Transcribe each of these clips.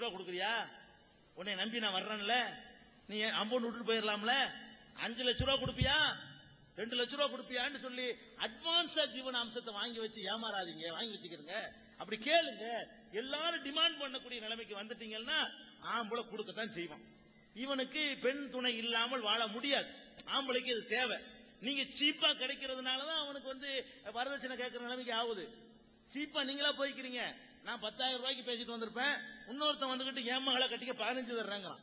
ரூபா கொடுக்குறியா? உன்னை நம்பி நான் வர்றேன்ல. நீ அம்பொண்டு விட்டுட்டு போயிடலாம்ல அஞ்சு லட்ச ரூபா கொடுப்பியா? ரெண்டு லட்ச ரூபா கொடுப்பியான்னு சொல்லி அட்வான்ஸா ஜீவன அம்சத்தை வாங்கி வச்சு ஏமாறாதீங்க. வாங்கி வச்சுக்கிறீங்க. அப்படி கேளுங்க. எல்லாரும் டிமாண்ட் பண்ணக்கூடிய நிலைமைக்கு வந்துட்டீங்கன்னா ஆம்பளை கொடுக்கத்தான் செய்வான். இவனுக்கு பெண் துணை இல்லாமல் வாழ முடியாது. ஆம்பளைக்கு இது தேவை. நீங்க சீப்பா கிடைக்கிறதுனாலதான் அவனுக்கு வந்து வரதட்சணை கேட்கிற நிலைமைக்கு ஆகுது. சீப்பா நீங்களா போய்க்கிறீங்க. நான் பத்தாயிரம் ரூபாய்க்கு பேசிட்டு வந்திருப்பேன். இன்னொருத்தன் வந்துகிட்டு என் மகளை கட்டிக்க பதினஞ்சு தர்றேங்கிறான்.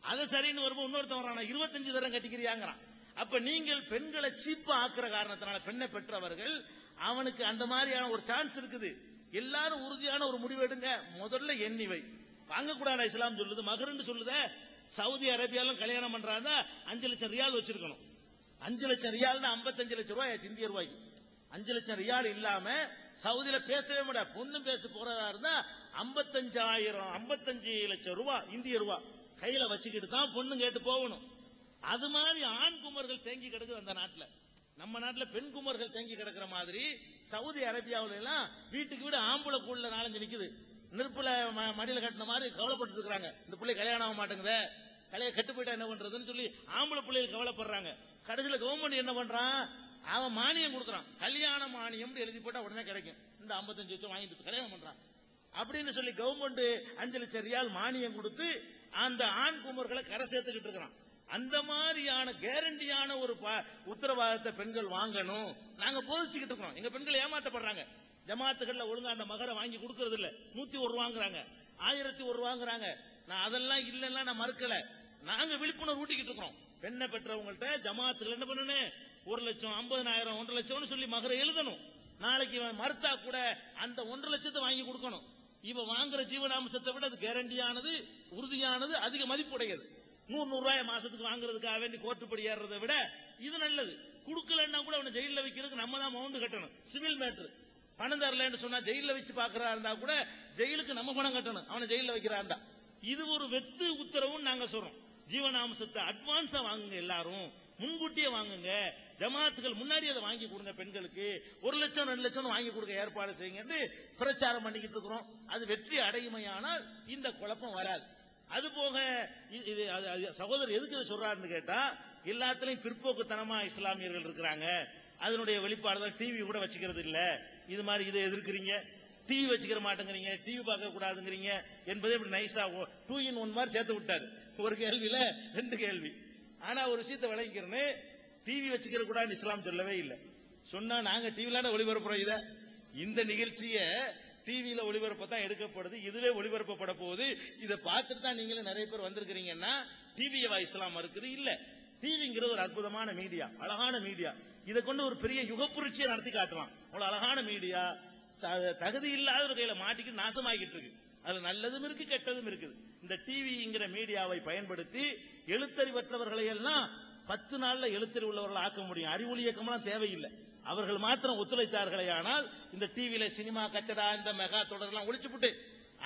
அது சரின்னு வரும்போது இன்னொருத்தன் வரான் இருபத்தஞ்சு தரம் கட்டிக்கிறியாங்கிறான். அப்ப நீங்கள் பெண்களை சீப்பா ஆக்குற காரணத்தினால பெண்ணை பெற்றவர்கள் அவனுக்கு அந்த மாதிரியான ஒரு சான்ஸ் இருக்குது. எல்லாரும் உறுதியான ஒரு முடிவு எடுங்க. முதல்ல எண்ணி வை. வாங்கக்கூடாது இஸ்லாம் சொல்லுது? மகருன்னு சொல்லுத. சவுதி அரேபியாலும் கல்யாணம் பண்றாங்க. அஞ்சு லட்சம் ரியால் வச்சிருக்கணும். அஞ்சு லட்சம் ரியால்னா ஐம்பத்தஞ்சு லட்சம் ரூபாய் இந்திய ரூபாய்க்கு. அஞ்சு லட்சம் ரியால் இல்லாம சவுதியில பேசவே முடியாது பொண்ணு பேச போறதா இருந்தா ஐம்பத்தஞ்சாயிரம் ஐம்பத்தஞ்சு லட்சம் ரூபா இந்திய ரூபா கையில வச்சுக்கிட்டு தான் பொண்ணு கேட்டு போகணும். அது மாதிரி ஆண் குமர்கள் தேங்கி கிடக்குது அந்த நாட்டுல. நம்ம நாட்டுல பெண் குமர்கள் தேங்கி கிடக்குற மாதிரி சவுதி அரேபியாவுல எல்லாம் வீட்டுக்கு வீடு ஆம்பளை கூடல நாலஞ்சு நிக்குது. நெருப்புல ம- மடியில கட்டின மாதிரி கவலைப்பட்டு இருக்காங்க இந்த பிள்ளை கல்யாணம் ஆக மாட்டேங்குதே. கலையை கெட்டு போயிட்டா என்ன பண்றதுன்னு சொல்லி ஆம்பளை பிள்ளைகள் கவலைப்படுறாங்க. கடைசியில கவர்மெண்ட் என்ன பண்றான்? அவன் மானியம் கொடுக்குறான். கல்யாண மானியம் எழுதி போட்டா உடனே கிடைக்கும். இந்த 55 லட்சம் வாங்கிட்டு கல்யாணம் பண்றான். அப்படின்னு சொல்லி கவர்மெண்ட் அஞ்சு லட்சம் ரியால் மானியம் கொடுத்து அந்த ஆண் குமர்களை கரை சேர்த்துக்கிட்டு இருக்கிறான். அந்த மாதிரியான கேரண்டியான ஒரு ப- உத்தரவாதத்தை பெண்கள் வாங்கணும். நாங்க போதிச்சுக்கிட்டு இருக்கிறோம். எங்க பெண்கள் ஏமாற்றப்படுறாங்க ஜமாத்துகள்ல ஒழுங்கா அந்த மகரை வாங்கி கொடுக்கறது இல்ல நூத்தி ஒரு ரூபாங்கிறாங்க ஆயிரத்தி ஒரு ரூபாங்கிறாங்க நான் அதெல்லாம் இல்லைன்னா நான் மறுக்கல. நாங்க விழிப்புணர்வு ஊட்டிக்கிட்டு இருக்கிறோம். பெண்ணை பெற்றவங்கள்ட்ட ஜமாத்துல என்ன பண்ணணும்? ஒரு லட்சம் ஐம்பதனாயிரம் ஒன்றரை லட்சம்னு சொல்லி மகரை எழுதணும். நாளைக்கு இவன் மறுத்தா கூட அந்த ஒன்றரை லட்சத்தை வாங்கி கொடுக்கணும். இவன் வாங்குற ஜீவனாம்சத்தை விட அது கேரண்டியானது உறுதியானது அதிக மதிப்புடையது. நூறு நூறு ரூபாய் மாசத்துக்கு வாங்குறதுக்காக வேண்டி கோர்ட்டுப்படி ஏறுறதை விட இது நல்லது. கொடுக்கலன்னா கூட அவனை ஜெயில வைக்கிறதுக்கு நம்ம தான் மவுண்டு கட்டணும். சிவில் மேட்ரு பணம் தரலன்னு சொன்னா ஜெயில வச்சு பாக்குறா இருந்தா கூட ஜெயிலுக்கு நம்ம பணம் கட்டணும். அவனை ஜெயில வைக்கிறா இருந்தா. இது ஒரு வெத்து உத்தரவுன்னு நாங்க சொல்றோம். ஜீவனாம்சத்தை அட்வான்ஸா வாங்குங்க எல்லாரும். முன்கூட்டியே வாங்குங்க. ஜமாத்துகள் முன்னாடி அதை வாங்கி கொடுங்க பெண்களுக்கு. ஒரு லட்சம் ரெண்டு லட்சம் வாங்கி கொடுக்க ஏற்பாடு செய்யுங்கன்னு பிரச்சாரம் பண்ணிக்கிட்டு இருக்கிறோம். அது வெற்றி அடையுமையானால் இந்த குழப்பம் வராது. அது போக இது அது- சகோதரர் எதுக்கு இதை சொல்றாருன்னு கேட்டா எல்லாத்துலயும் பிற்போக்குத்தனமா இஸ்லாமியர்கள் இருக்கிறாங்க. அதனுடைய வெளிப்பாடு தான் டிவி கூட வச்சுக்கிறது இல்ல. இது மாதிரி இதை எதிர்க்கிறீங்க. டிவி வச்சுக்கிற மாட்டேங்கிறீங்க. டிவி பார்க்க கூடாதுங்கிறீங்க என்பதே இப்படி நைஸா டூ இன் ஒன் மாதிரி சேர்த்து விட்டாரு. ஒரு கேள்வியில ரெண்டு கேள்வி. ஆனா ஒரு விஷயத்தை விளங்கிக்கிறேன்னு டிவி வச்சுக்கிற கூடாதுன்னு இஸ்லாம் சொல்லவே இல்லை. சொன்னா நாங்க டிவிலான ஒளிபரப்புறோம் இத. இந்த நிகழ்ச்சிய டிவியில ஒளிபரப்ப தான் எடுக்கப்படுது. இதுவே ஒளிபரப்பப்பட போகுது. இதை பார்த்துட்டு தான் நீங்களும் நிறைய பேர் வந்திருக்கிறீங்கன்னா டிவியவா இஸ்லாம் இருக்குது. இல்ல டிவிங்கிறது ஒரு அற்புதமான மீடியா அழகான மீடியா இதை கொண்டு ஒரு பெரிய யுகப்புரட்சியை நடத்தி காட்டலாம். அவ்வளவு அழகான மீடியா த- தகுதி இல்லாத ஒரு கையில மாட்டிக்கிட்டு நாசமாகிட்டு இருக்கு. அது நல்லதும் இருக்கு கெட்டதும் இருக்குது. இந்த டிவிங்கிற மீடியாவை பயன்படுத்தி எழுத்தறிவற்றவர்களை எல்லாம் பத்து நாள்ல எழுத்தறிவு உள்ளவர்கள் ஆக்க முடியும். அறிவொளி இயக்கம்லாம் தேவையில்லை. அவர்கள் மாத்திரம் ஒத்துழைத்தார்களே ஆனால் இந்த டிவியில சினிமா கச்சடா இந்த மெகா தொடர்லாம் ஒழிச்சுப்புட்டு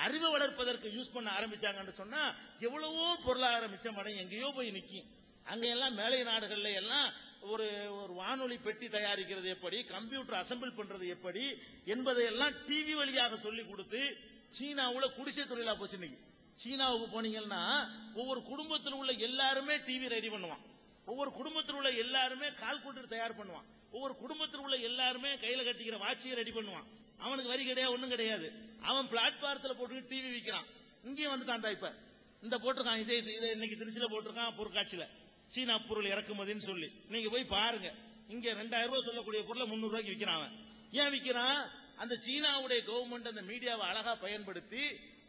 அறிவை வளர்ப்பதற்கு யூஸ் பண்ண ஆரம்பிச்சாங்கன்னு சொன்னா எவ்வளவோ பொருளாதார மிச்சமடையும் எங்கேயோ போய் நிற்கும் அங்க எல்லாம் மேலை நாடுகள்ல எல்லாம் ஒரு ஒரு வானொலி பெட்டி தயாரிக்கிறது எப்படி கம்ப்யூட்டர் அசெம்பிள் பண்றது எப்படி என்பதையெல்லாம் டிவி வழியாக சொல்லி கொடுத்து சீனாவுல குடிசை தொழிலா போச்சு இன்னைக்கு. சீனாவுக்கு போனீங்கன்னா ஒவ்வொரு குடும்பத்தில் உள்ள எல்லாருமே டிவி ரெடி பண்ணுவான். ஒவ்வொரு குடும்பத்தில் உள்ள எல்லாருமே கால்குலேட்டர் தயார் பண்ணுவான். ஒவ்வொரு குடும்பத்தில் உள்ள எல்லாருமே கையில கட்டிக்கிற வாட்சியை ரெடி பண்ணுவான். அவனுக்கு வரி கிடையாது ஒண்ணும் கிடையாது. அவன் பிளாட்பாரத்தில் போட்டு டிவி விற்கிறான் இங்கேயும் வந்துட்டான்டா இப்ப. இந்த போட்டிருக்கான் இதே இதை இன்னைக்கு திருச்சியில போட்டிருக்கான் பொருட்காட்சியில. சீனா பொருள் இறக்குமதின்னு சொல்லி. நீங்க போய் பாருங்க. இங்க ரெண்டாயிரம் ரூபாய் சொல்லக்கூடிய பொருளை முன்னூறு ரூபாய்க்கு விற்கிறான் அவன். ஏன் விற்கிறான் அந்த சீனாவுடைய கவர்மெண்ட் அந்த மீடியாவை அழகா பயன்படுத்தி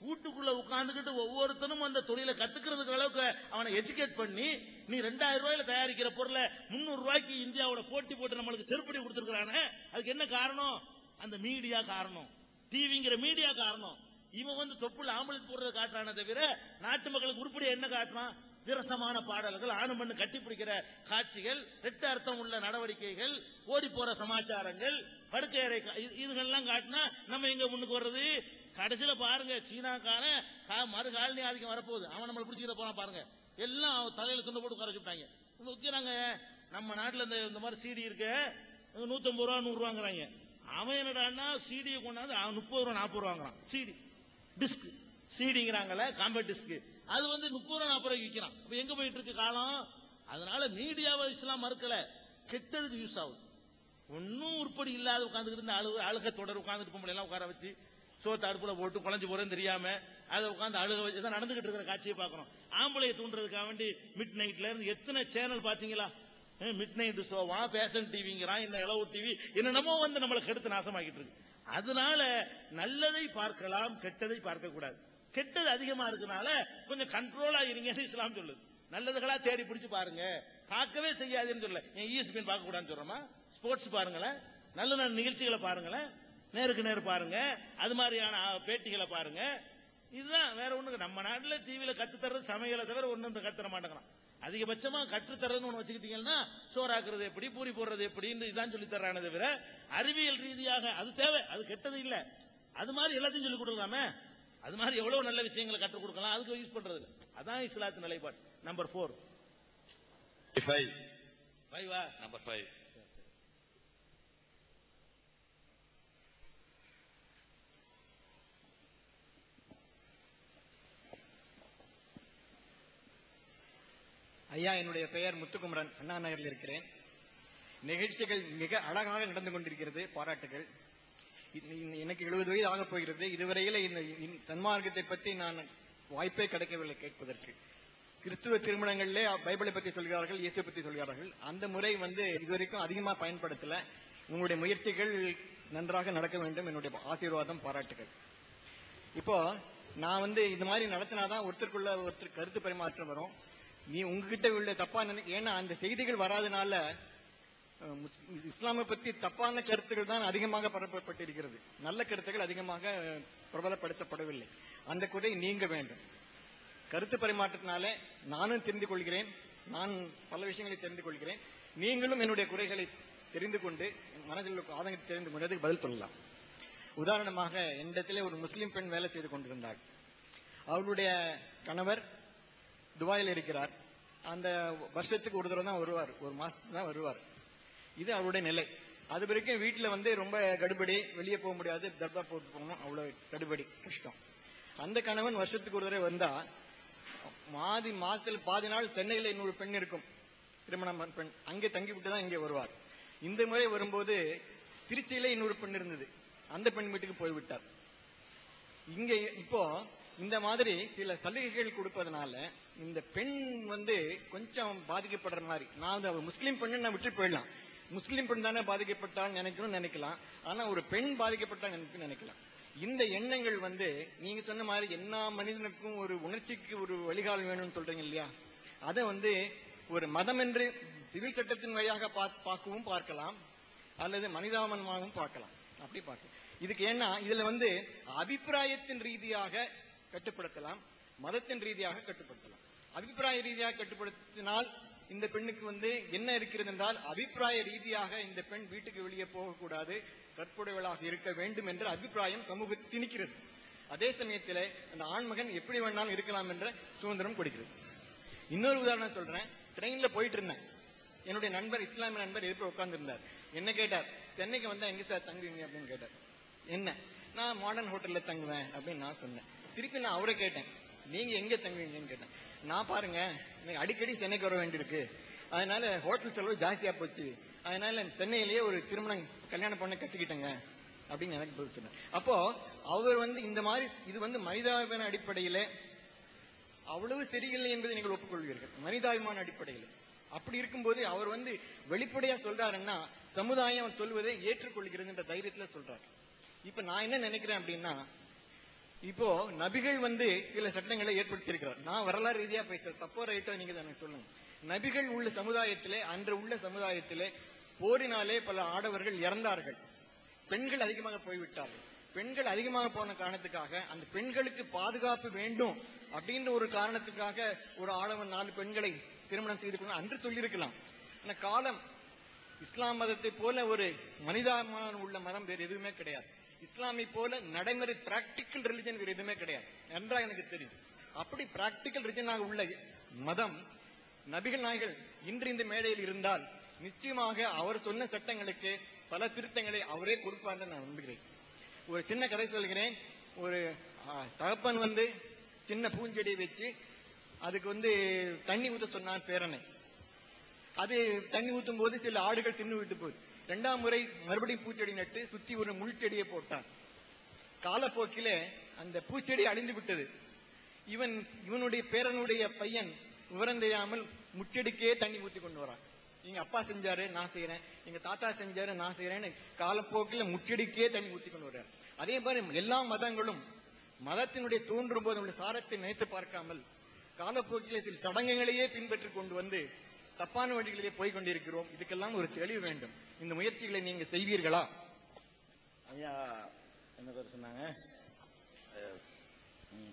வீட்டுக்குள்ள உட்காந்துக்கிட்டு ஒவ்வொருத்தனும் அந்த தொழிலை கத்துக்கிறதுக்கு அளவுக்கு அவனை எஜுகேட் பண்ணி நீ ரெண்டாயிரம் ரூபாயில தயாரிக்கிற பொருளை முன்னூறு ரூபாய்க்கு இந்தியாவோட போட்டி போட்டு நம்மளுக்கு செருப்படி கொடுத்துருக்கானே அதுக்கு என்ன காரணம்? அந்த மீடியா காரணம். டிவிங்கிற மீடியா காரணம். இவன் வந்து தொப்புள் ஆம்பளை போடுறத காட்டுறானே தவிர நாட்டு மக்களுக்கு உருப்படி என்ன காட்டுறான்? விரசமான பாடல்கள் ஆணும் பெண்ணு கட்டி பிடிக்கிற காட்சிகள் ரெட்ட அர்த்தம் உள்ள நடவடிக்கைகள் ஓடி போற சமாச்சாரங்கள் படுக்கை அறை இதுகள்லாம் காட்டினா நம்ம எங்க முன்னுக்கு வர்றது? கடைசியில பாருங்க சீனாக்காரன் மறுகாலனி மறு காலனி ஆதிக்கம் வரப்போகுது. அவன் நம்மளை பிடிச்சிக்கிற போனா பாருங்க. எல்லாம் அவன் தலையில துண்டு போட்டு உட்கார வச்சுட்டாங்க வைக்கிறாங்க நம்ம நாட்டுல இந்த இந்த மாதிரி சீடி இருக்கு. நூத்தம்பது ரூபா நூறு ரூபாங்கிறாங்க. அவன் என்னடான்னா சீடியை கொண்டாந்து அவன் முப்பது ரூபா நாற்பது ரூபாங்கிறான் சீடி. டிஸ்க். சீடிங்கிறாங்கல்ல காம்படிஸ்க்கு அது வந்து முப்பது ரூபா நாற்பது ரூபாய்க்கு விற்கிறான். அப்ப எங்க போயிட்டு இருக்கு காலம்? அதனால மீடியாவை இஸ்லாம் மறுக்கல. கெட்டதுக்கு யூஸ் ஆகுது. ஒன்னும் உருப்படி இல்லாத உட்காந்துக்கிட்டு இந்த அழுக அழுக தொடர் உட்காந்துட்டு பொம்பளை எல்லாம் உட்கார வச்சு சோத்து அடுப்புல போட்டு குழஞ்சு போறேன்னு தெரியாம அதை உட்காந்து அழுக வச்சு தான் நடந்துகிட்டு இருக்கிற காட்சியை பார்க்கணும். ஆம்பளையை தூண்டுறதுக்காக வேண்டி மிட் நைட்ல இருந்து எத்தனை சேனல் பாத்தீங்களா மிட் நைட் ஷோவா பேஷன் டிவிங்கிறான் இந்த இளவு டிவி என்னென்னமோ வந்து நம்மளை கெடுத்து நாசமாக்கிட்டு இருக்கு. அதனால நல்லதை பார்க்கலாம் கெட்டதை பார்க்க கூடாது கெட்டது அதிகமா இருக்கனால கொஞ்சம் கண்ட்ரோலா இருங்கன்னு இஸ்லாம் சொல்லுது. நல்லதுகளா தேடி பிடிச்சு பாருங்க. பார்க்கவே செய்யாதுன்னு சொல்லல. ஏன் இஎஸ்பிஎன் பார்க்க கூடாதுன்னு சொல்றோமா? ஸ்போர்ட்ஸ் பாருங்களேன். நல்ல நல்ல நிகழ்ச்சிகளை பாருங்களேன். நேருக்கு நேர் பாருங்க. அது மாதிரியான பேட்டிகளை பாருங்க. இதுதான் வேற ஒண்ணுங்க. நம்ம நாட்டுல டிவியில கத்து தர்றது சமையலை தவிர இந்த கத்துற மாட்டேங்கிறான். அதிகபட்சமா கற்று தர்றதுன்னு ஒண்ணு வச்சுக்கிட்டீங்கன்னா சோறாக்குறது எப்படி பூரி போடுறது எப்படின்னு இதான் சொல்லி தர்றானே தவிர அறிவியல் ரீதியாக அது தேவை. அது கெட்டது இல்ல. அது மாதிரி எல்லாத்தையும் சொல்லி கொடுக்கலாமே. அது மாதிரி எவ்வளவு நல்ல விஷயங்களை கற்றுக் கொடுக்கலாம். அதுக்கு யூஸ் பண்றது அதான் இஸ்லாத்து நிலைப்பாடு. நம்பர் போர் ஃபைவ் ஃபைவா நம்பர் ஃபைவ் ஐயா என்னுடைய பெயர் முத்துக்குமரன். அண்ணா நகரில் இருக்கிறேன். நிகழ்ச்சிகள் மிக அழகாக நடந்து கொண்டிருக்கிறது பாராட்டுகள். எனக்கு எழுபது வயது ஆகப் போகிறது. இதுவரையில இந்த சன்மார்க்கத்தை பற்றி நான் வாய்ப்பே கிடைக்கவில்லை கேட்பதற்கு. கிறிஸ்துவ திருமணங்களிலே பைபிளை பற்றி சொல்கிறார்கள் இயேசு பற்றி சொல்கிறார்கள். அந்த முறை வந்து இதுவரைக்கும் அதிகமாக பயன்படுத்தல. உங்களுடைய முயற்சிகள் நன்றாக நடக்க வேண்டும். என்னுடைய ஆசீர்வாதம் பாராட்டுகள். இப்போ நான் வந்து இந்த மாதிரி நடத்தினாதான் ஒருத்தருக்குள்ள ஒருத்தர் கருத்து பரிமாற்றம் வரும். நீ உங்ககிட்ட உள்ள தப்பா நினை ஏன்னா அந்த செய்திகள் வராதனால இஸ்லாமை பத்தி தப்பான கருத்துக்கள் தான் அதிகமாக பரப்பப்பட்டிருக்கிறது. நல்ல கருத்துக்கள் அதிகமாக பிரபலப்படுத்தப்படவில்லை. அந்த குறை நீங்க வேண்டும். கருத்து பரிமாற்றத்தினால நானும் தெரிந்து கொள்கிறேன். நான் பல விஷயங்களை தெரிந்து கொள்கிறேன். நீங்களும் என்னுடைய குறைகளை தெரிந்து கொண்டு என் மனதில் ஆதங்கத்தை தெரிந்து கொண்டதுக்கு பதில் சொல்லலாம். உதாரணமாக என்னிடத்திலே ஒரு முஸ்லிம் பெண் வேலை செய்து கொண்டிருந்தார் அவளுடைய கணவர் துபாயில் இருக்கிறார். அந்த வருஷத்துக்கு ஒரு தடவை தான் வருவார். ஒரு மாசத்துக்கு தான் வருவார். இது அவருடைய நிலை. அது வரைக்கும் வீட்டுல வந்து ரொம்ப கடுபடி வெளியே போக முடியாது. தர்பா போட்டு போகணும். அவ்வளவு கடுபடி கஷ்டம். அந்த கணவன் வருஷத்துக்கு ஒரு தடவை வந்தா மாதி மாதத்தில் பாதி நாள் சென்னையில இன்னொரு பெண் இருக்கும். திருமணம் பெண் அங்கே தங்கிவிட்டு தான் இங்கே வருவார். இந்த முறை வரும்போது திருச்சியில இன்னொரு பெண் இருந்தது. அந்த பெண் வீட்டுக்கு போய்விட்டார். இங்க இப்போ இந்த மாதிரி சில சலுகைகள் கொடுப்பதனால இந்த பெண் வந்து கொஞ்சம் பாதிக்கப்படுற மாதிரி நான் வந்து முஸ்லீம் பெண்ணு நான் விட்டு போயிடலாம். முஸ்லீம் பெண் தானே பாதிக்கப்பட்டான்னு நினைக்கணும் நினைக்கலாம். ஆனா ஒரு பெண் பாதிக்கப்பட்டாங்க எனக்கு நினைக்கலாம். இந்த எண்ணங்கள் வந்து நீங்க சொன்ன மாதிரி எல்லா மனிதனுக்கும் ஒரு உணர்ச்சிக்கு ஒரு வழிகால் வேணும்னு சொல்றீங்க இல்லையா? அதை வந்து ஒரு மதம் என்று சிவில் சட்டத்தின் வழியாக பா- பார்க்கவும் பார்க்கலாம். அல்லது மனிதாபனமாகவும் பார்க்கலாம். அப்படி பார்க்கலாம். இதுக்கு ஏன்னா இதுல வந்து அபிப்பிராயத்தின் ரீதியாக கட்டுப்படுத்தலாம். மதத்தின் ரீதியாக கட்டுப்படுத்தலாம். அபிப்பிராய ரீதியாக கட்டுப்படுத்தினால் இந்த பெண்ணுக்கு வந்து என்ன இருக்கிறது என்றால் அபிப்பிராய ரீதியாக இந்த பெண் வீட்டுக்கு வெளியே போகக்கூடாது. தற்புடையவளாக இருக்க வேண்டும் என்ற அபிப்பிராயம் சமூகத்தில் திணிக்கிறது அதே சமயத்தில் அந்த ஆண்மகன் எப்படி வேணாலும் இருக்கலாம் என்ற சுதந்திரம் கொடுக்கிறது. இன்னொரு உதாரணம் சொல்றேன். ட்ரெயின்ல போயிட்டு இருந்தேன் என்னுடைய நண்பர் இஸ்லாமிய நண்பர் எதிர்ப்பு உட்கார்ந்து இருந்தார் என்ன கேட்டார்? சென்னைக்கு வந்தா எங்க சார் தங்குவீங்க? அப்படின்னு கேட்டார். என்ன? நான் மாடர்ன் ஹோட்டல்ல தங்குவேன். அப்படின்னு நான் சொன்னேன். திருப்பி நான் அவரை கேட்டேன். நீங்க எங்க தங்குவீங்கன்னு கேட்டேன். நான் பாருங்க எனக்கு அடிக்கடி சென்னைக்கு வர வேண்டியிருக்கு. அதனால ஹோட்டல் செலவு ஜாஸ்தியா போச்சு. அதனால சென்னையிலேயே ஒரு திருமணம் கல்யாணம் பண்ண கத்துக்கிட்டேங்க அப்படின்னு எனக்கு பதில் சொன்னேன் அப்போ அவர் வந்து இந்த மாதிரி இது வந்து மனிதாபிமான அடிப்படையில அவ்வளவு சரியில்லை என்பதை நீங்கள் ஒப்புக்கொள்வீர்கள். மனிதாபிமான அடிப்படையில். அப்படி இருக்கும்போது அவர் வந்து வெளிப்படையா சொல்றாருன்னா சமுதாயம் சொல்வதை ஏற்றுக்கொள்கிறது என்ற தைரியத்துல சொல்றாரு. இப்ப நான் என்ன நினைக்கிறேன் அப்படின்னா இப்போ நபிகள் வந்து சில சட்டங்களை ஏற்படுத்தி இருக்கிறார் நான் வரலாறு ரீதியா பேசுறேன். தப்போ ரைட்டோ நீங்க தானே சொல்லுங்க. நபிகள் உள்ள சமுதாயத்திலே அன்று உள்ள சமுதாயத்திலே போரினாலே பல ஆடவர்கள் இறந்தார்கள். பெண்கள் அதிகமாக போய்விட்டார்கள். பெண்கள் அதிகமாக போன காரணத்துக்காக அந்த பெண்களுக்கு பாதுகாப்பு வேண்டும் அப்படின்ற ஒரு காரணத்துக்காக ஒரு ஆடவன் நாலு பெண்களை திருமணம் செய்து கொண்டு அன்று சொல்லியிருக்கலாம். ஆனா காலம் இஸ்லாம் மதத்தை போல ஒரு மனிதாபிமானம் உள்ள மதம் வேறு எதுவுமே கிடையாது. இஸ்லாமை போல நடைமுறை பிராக்டிக்கல் ரிலிஜன் வேறு எதுவுமே கிடையாது. நன்றாக எனக்கு தெரியும். அப்படி பிராக்டிக்கல் ரிலிஜனாக உள்ள மதம் நபிகள் நாய்கள் இன்று இந்த மேடையில் இருந்தால் நிச்சயமாக அவர் சொன்ன சட்டங்களுக்கு பல திருத்தங்களை அவரே கொடுப்பார் நான் நம்புகிறேன். ஒரு சின்ன கதை சொல்கிறேன். ஒரு தகப்பன் வந்து சின்ன பூஞ்செடியை வச்சு அதுக்கு வந்து தண்ணி ஊத்த சொன்னான் பேரனை. அது தண்ணி ஊத்தும் போது சில ஆடுகள் தின்னு விட்டு போகுது. இரண்டாம் முறை மறுபடியும் பூச்செடி நட்டு சுத்தி ஒரு முள் செடியை போட்டான். காலப்போக்கில அந்த பூச்செடி அழிந்து விட்டது. இவன் இவனுடைய பேரனுடைய பையன் விவரம் தெரியாமல் முச்செடிக்கே தண்ணி ஊத்தி கொண்டு வரான். எங்க அப்பா செஞ்சாரு நான் செய்யறேன் எங்க தாத்தா செஞ்சாரு நான் செய்யறேன்னு காலப்போக்கில் முச்செடிக்கே தண்ணி ஊத்தி கொண்டு வர்றாரு அதே மாதிரி எல்லா மதங்களும் மதத்தினுடைய தோன்றும் போது சாரத்தை நினைத்து பார்க்காமல் காலப்போக்கில் சில சடங்குகளையே பின்பற்றி கொண்டு வந்து தப்பான வழிகளிலே போய் கொண்டிருக்கிறோம் இதுக்கெல்லாம் ஒரு தெளிவு வேண்டும். இந்த முயற்சிகளை நீங்க செய்வீர்களா? ஐயா என்ன பேர் சொன்னாங்க?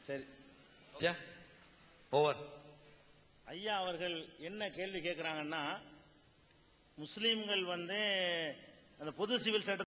சரி. ஓவர். ஐயா அவர்கள் என்ன கேள்வி கேட்கிறாங்கன்னா முஸ்லீம்கள் வந்து அந்த பொது சிவில் சட்ட